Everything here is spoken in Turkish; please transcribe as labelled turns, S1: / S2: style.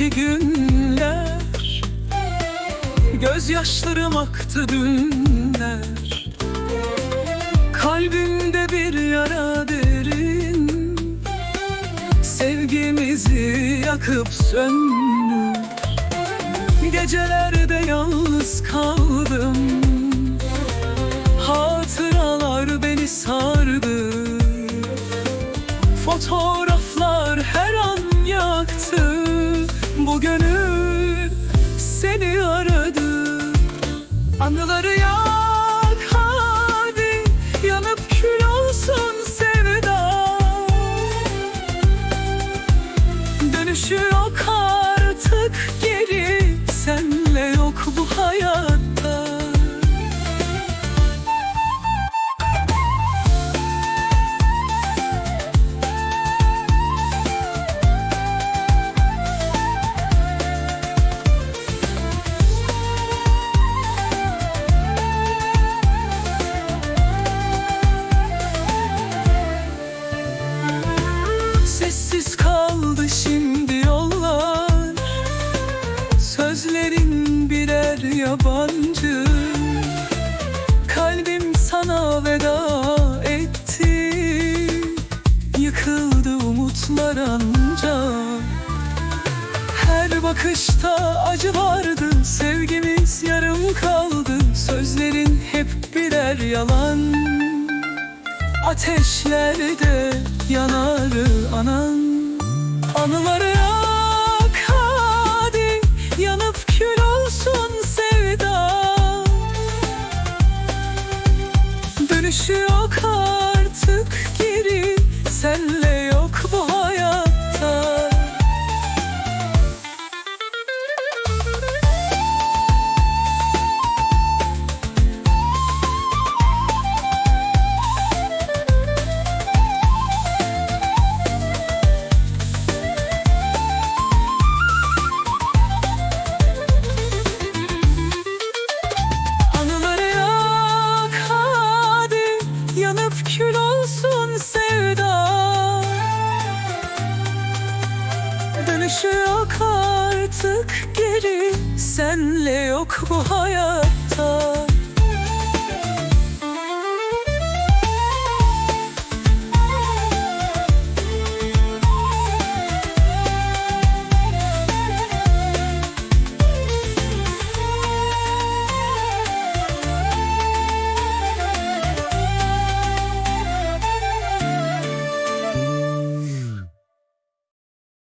S1: geçti günler Gözyaşlarım aktı dünler Kalbimde bir yara derin Sevgimizi yakıp söndü Gecelerde yalnız kaldım Hatıralar beni sardı Fotoğraflar Anıları yabancı. Kalbim sana veda etti. Yıkıldı umutlar ancak Her bakışta acı vardı Sevgimiz yarım kaldı. Sözlerin hep birer yalan. Ateşlerde yanarı anan. Anıları sure Dönüşü yok artık geri. Senle yok bu hayatta